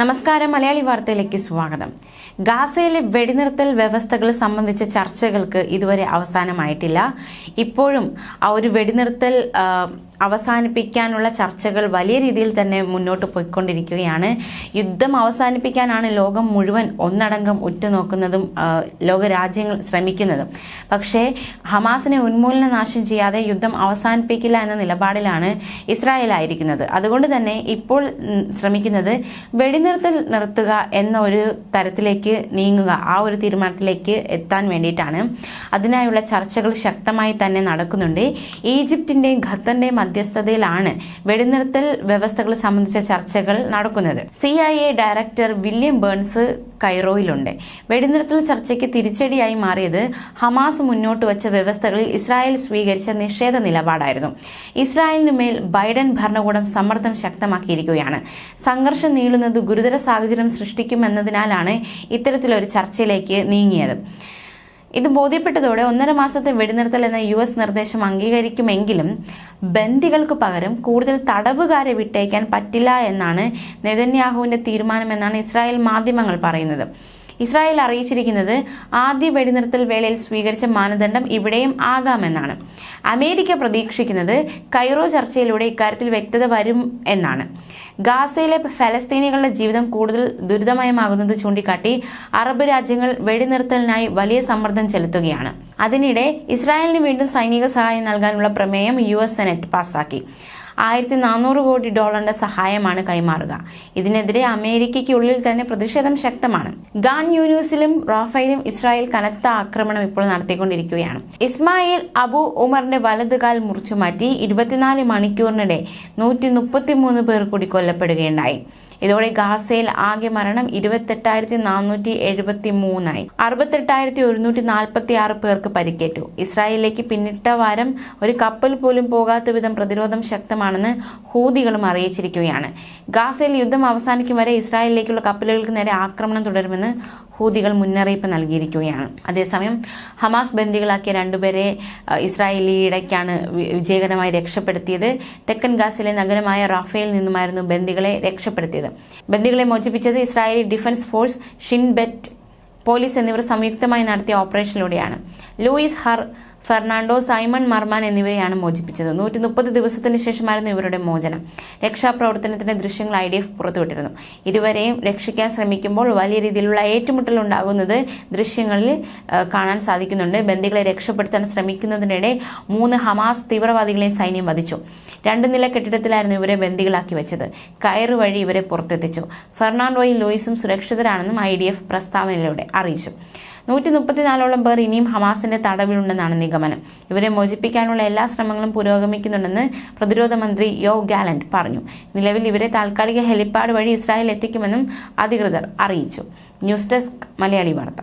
നമസ്കാരം മലയാളി വാർത്തയിലേക്ക് സ്വാഗതം. ഗാസയിലെ വെടിനിർത്തൽ വ്യവസ്ഥകൾ സംബന്ധിച്ച ചർച്ചകൾക്ക് ഇതുവരെ അവസാനമായിട്ടില്ല. ഇപ്പോഴും ആ ഒരു വെടിനിർത്തൽ അവസാനിപ്പിക്കാനുള്ള ചർച്ചകൾ വലിയ രീതിയിൽ തന്നെ മുന്നോട്ട് പോയിക്കൊണ്ടിരിക്കുകയാണ്. യുദ്ധം അവസാനിപ്പിക്കാനാണ് ലോകം മുഴുവൻ ഒന്നടങ്കം ഉറ്റുനോക്കുന്നതും ലോകരാജ്യങ്ങൾ ശ്രമിക്കുന്നതും. പക്ഷേ ഹമാസിനെ ഉന്മൂലന നാശം ചെയ്യാതെ യുദ്ധം അവസാനിപ്പിക്കില്ല എന്ന നിലപാടിലാണ് ഇസ്രായേൽ ആയിരിക്കുന്നത് അതുകൊണ്ട് തന്നെ ഇപ്പോൾ ശ്രമിക്കുന്നത് ശ്രമിക്കുന്നത് വെടിനിർത്തൽ നിർത്തുക എന്ന ഒരു തരത്തിലേക്ക് നീങ്ങുക ആ ഒരു തീരുമാനത്തിലേക്ക് എത്താൻ വേണ്ടിയിട്ടാണ്. അതിനായുള്ള ചർച്ചകൾ ശക്തമായി തന്നെ നടക്കുന്നുണ്ട്. ഈജിപ്തിന്റെയും ഖത്തറിന്റെയും മധ്യസ്ഥതയിലാണ് വെടിനിർത്തൽ വ്യവസ്ഥകൾ സംബന്ധിച്ച ചർച്ചകൾ നടക്കുന്നത്. C I A director William Burns കൈറോയിലുണ്ട്. വെടിനിർത്തൽ ചർച്ചയ്ക്ക് തിരിച്ചടിയായി മാറിയത് ഹമാസ് മുന്നോട്ട് വച്ച വ്യവസ്ഥകളിൽ ഇസ്രായേൽ സ്വീകരിച്ച നിഷേധ നിലപാടായിരുന്നു. ഇസ്രായേലിന് മേൽ ബൈഡൻ ഭരണകൂടം സമ്മർദ്ദം ശക്തമാക്കിയിരിക്കുകയാണ്. സംഘർഷം നീളുന്നത് ഗുരുതര സാഹചര്യം സൃഷ്ടിക്കുമെന്നതിനാലാണ് ഇത്തരത്തിലൊരു ചർച്ചയിലേക്ക് നീങ്ങിയത്. ഇത് ബോധ്യപ്പെട്ടതോടെ ഒന്നര മാസത്തെ വെടിനിർത്തൽ എന്ന യു എസ് നിർദ്ദേശം അംഗീകരിക്കുമെങ്കിലും ബന്ദികൾക്ക് പകരം കൂടുതൽ തടവുകാരെ വിട്ടയക്കാൻ പറ്റില്ല എന്നാണ് നെതന്യാഹുവിന്റെ തീരുമാനമെന്നാണ് ഇസ്രായേൽ മാധ്യമങ്ങൾ പറയുന്നത്. ഇസ്രായേൽ അറിയിച്ചിരിക്കുന്നത് ആദ്യ വെടിനിർത്തൽ വേളയിൽ സ്വീകരിച്ച മാനദണ്ഡം ഇവിടെയും ആകാമെന്നാണ്. അമേരിക്ക പ്രതീക്ഷിക്കുന്നത് കൈറോ ചർച്ചയിലൂടെ ഇക്കാര്യത്തിൽ വ്യക്തത വരും എന്നാണ്. ഗാസയിലെ ഫലസ്തീനികളുടെ ജീവിതം കൂടുതൽ ദുരിതമയമാകുന്നത് ചൂണ്ടിക്കാട്ടി അറബ് രാജ്യങ്ങൾ വെടിനിർത്തലിനായി വലിയ സമ്മർദ്ദം ചെലുത്തുകയാണ്. അതിനിടെ ഇസ്രായേലിന് വീണ്ടും സൈനിക സഹായം നൽകാനുള്ള പ്രമേയം യു എസ് സെനറ്റ് പാസാക്കി. ആയിരത്തി നാനൂറ് കോടി ഡോളറിന്റെ സഹായമാണ് കൈമാറുക. ഇതിനെതിരെ അമേരിക്കയ്ക്കുള്ളിൽ തന്നെ പ്രതിഷേധം ശക്തമാണ്. ഗാൻ യൂനൂസിലും റാഫേലും ഇസ്രായേൽ കനത്ത ആക്രമണം ഇപ്പോൾ നടത്തിക്കൊണ്ടിരിക്കുകയാണ്. ഇസ്മായിൽ അബു ഉമറിന്റെ വലതുകാൽ മുറിച്ചുമാറ്റി ഇരുപത്തിനാല് മണിക്കൂറിനിടെ നൂറ്റി മുപ്പത്തിമൂന്ന് പേർ കൂടി കൊല്ലപ്പെടുകയുണ്ടായി. ഇതോടെ ഗാസയിൽ ആകെ മരണം ഇരുപത്തെട്ടായിരത്തി നാനൂറ്റി എഴുപത്തി മൂന്നായി അറുപത്തെട്ടായിരത്തി ഒരുന്നൂറ്റി നാൽപ്പത്തി ആറ് പേർക്ക് പരിക്കേറ്റു. ഇസ്രായേലിലേക്ക് പിന്നിട്ട വാരം ഒരു കപ്പൽ പോലും പോകാത്ത വിധം പ്രതിരോധം ശക്തമാണെന്ന് ഹൂതികളും അറിയിച്ചിരിക്കുകയാണ്. ഗാസയിൽ യുദ്ധം അവസാനിക്കും വരെ ഇസ്രായേലിലേക്കുള്ള കപ്പലുകൾക്ക് നേരെ ആക്രമണം തുടരുമെന്ന് ഹൂതികൾ മുന്നറിയിപ്പ് നൽകിയിരിക്കുകയാണ്. അതേസമയം ഹമാസ് ബന്ദികളാക്കിയ രണ്ടുപേരെ ഇസ്രായേലിയിടയ്ക്കാണ് വിജയകരമായി രക്ഷപ്പെടുത്തിയത്. തെക്കൻ ഗാസിലെ നഗരമായ റാഫേൽ നിന്നുമായിരുന്നു ബന്ദികളെ രക്ഷപ്പെടുത്തിയത്. ബന്ദികളെ മോചിപ്പിച്ചത് Israeli defence force Shin Bet police എന്നിവർ സംയുക്തമായി നടത്തിയ ഓപ്പറേഷനിലൂടെയാണ്. Luis Har Fernando Simon Marman എന്നിവരെയാണ് മോചിപ്പിച്ചത്. നൂറ്റി മുപ്പത് ദിവസത്തിന് ശേഷമായിരുന്നു ഇവരുടെ മോചനം. രക്ഷാപ്രവർത്തനത്തിന്റെ ദൃശ്യങ്ങൾ ഐ ഡി എഫ് പുറത്തുവിട്ടിരുന്നു. ഇരുവരെയും രക്ഷിക്കാൻ ശ്രമിക്കുമ്പോൾ വലിയ രീതിയിലുള്ള ഏറ്റുമുട്ടൽ ഉണ്ടാകുന്നത് ദൃശ്യങ്ങളിൽ കാണാൻ സാധിക്കുന്നുണ്ട്. ബന്ദികളെ രക്ഷപ്പെടുത്താൻ ശ്രമിക്കുന്നതിനിടെ മൂന്ന് ഹമാസ് തീവ്രവാദികളെ സൈന്യം വധിച്ചു. രണ്ട് നില കെട്ടിടത്തിലായിരുന്നു ഇവരെ ബന്ദികളാക്കി വെച്ചത്. കയറു വഴി ഇവരെ പുറത്തെത്തിച്ചു. ഫെർണാണ്ടോയും ലൂയിസും സുരക്ഷിതരാണെന്നും ഐ ഡി എഫ് പ്രസ്താവനയിലൂടെ അറിയിച്ചു. നൂറ്റി മുപ്പത്തിനാലോളം പേർ ഇനിയും ഹമാസിന്റെ തടവിലുണ്ടെന്നാണ് നിഗമനം. ഇവരെ മോചിപ്പിക്കാനുള്ള എല്ലാ ശ്രമങ്ങളും പുരോഗമിക്കുന്നുണ്ടെന്ന് പ്രതിരോധ മന്ത്രി യോ ഗാലന്റ് പറഞ്ഞു. നിലവിൽ ഇവരെ താൽക്കാലിക ഹെലിപ്പാഡ് വഴി ഇസ്രായേൽ എത്തിക്കുമെന്നും അധികൃതർ അറിയിച്ചു. ന്യൂസ് ഡെസ്ക് മലയാളി വാർത്ത.